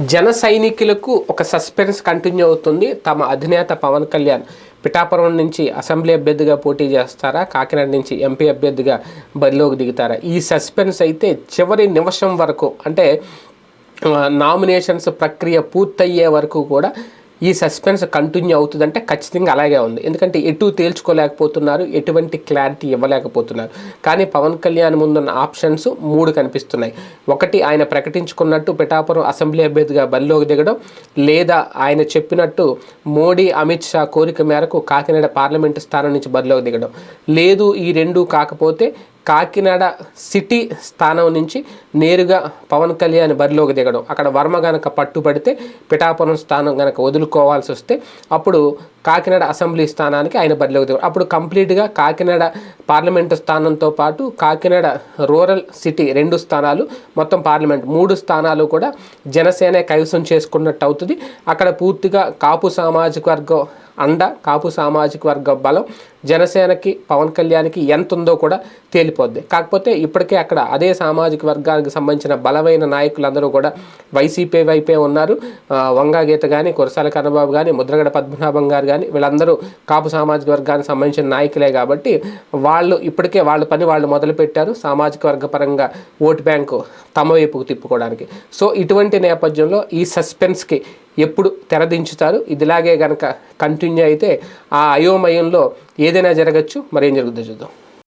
జన సైనికులకు ఒక సస్పెన్స్ కంటిన్యూ అవుతుంది. తమ అధినేత పవన్ కళ్యాణ్ పిఠాపురం నుంచి అసెంబ్లీ అభ్యర్థిగా పోటీ చేస్తారా? కాకినాడ నుంచి ఎంపీ అభ్యర్థిగా బరిలోకి దిగుతారా? ఈ సస్పెన్స్ అయితే చివరి నిమిషం వరకు అంటే నామినేషన్స్ ప్రక్రియ పూర్తయ్యే వరకు కూడా ఈ సస్పెన్స్ కంటిన్యూ అవుతుందంటే ఖచ్చితంగా అలాగే ఉంది. ఎందుకంటే ఎటు తేల్చుకోలేకపోతున్నారు ఎటువంటి క్లారిటీ ఇవ్వలేకపోతున్నారు. కానీ పవన్ కళ్యాణ్ ముందున్న ఆప్షన్స్ మూడు కనిపిస్తున్నాయి. ఒకటి ఆయన ప్రకటించుకున్నట్టు పిఠాపురం అసెంబ్లీ అభ్యర్థిగా బరిలోకి దిగడం లేదా ఆయన చెప్పినట్టు మోడీ అమిత్ షా కోరిక మేరకు కాకినాడ పార్లమెంటు స్థానం నుంచి బరిలోకి దిగడం. లేదు ఈ రెండు కాకపోతే కాకినాడ సిటీ స్థానం నుంచి నేరుగా పవన్ కళ్యాణ్ బరిలోకి దిగడం. అక్కడ వర్మ గనక పట్టుబడితే పిఠాపురం స్థానం గనక వదులుకోవాల్సి వస్తే అప్పుడు కాకినాడ అసెంబ్లీ స్థానానికి ఆయన బదిలీ అవుతారు అప్పుడు కంప్లీట్గా కాకినాడ పార్లమెంటు స్థానంతో పాటు కాకినాడ రూరల్ సిటీ రెండు స్థానాలు మొత్తం పార్లమెంట్ మూడు స్థానాలు కూడా జనసేన కైవసం చేసుకున్నట్టు అవుతుంది. అక్కడ పూర్తిగా కాపు సామాజిక వర్గం అండ కాపు సామాజిక వర్గ బలం జనసేనకి పవన్ కళ్యాణ్కి ఎంత ఉందో కూడా తేలిపోద్ది. కాకపోతే ఇప్పటికే అక్కడ అదే సామాజిక వర్గానికి సంబంధించిన బలమైన నాయకులందరూ కూడా వైసీపీ వైపే ఉన్నారు. వంగా గీత కానీ కురసాల కన్నబాబు కానీ ముద్రగడ పద్మనాభం గారు కానీ వీళ్ళందరూ కాపు సామాజిక వర్గానికి సంబంధించిన నాయకులే కాబట్టి వాళ్ళు ఇప్పటికే వాళ్ళ పని వాళ్ళు మొదలుపెట్టారు. సామాజిక వర్గ పరంగా ఓటు బ్యాంకు తమ వైపుకు తిప్పుకోవడానికి. సో ఇటువంటి నేపథ్యంలో ఈ సస్పెన్స్కి ఎప్పుడు తెరదించుతారు? ఇదిలాగే కనుక కంటిన్యూ అయితే ఆ అయోమయంలో ఏదైనా జరగచ్చు. మరేం జరుగుతుందో చూద్దాం.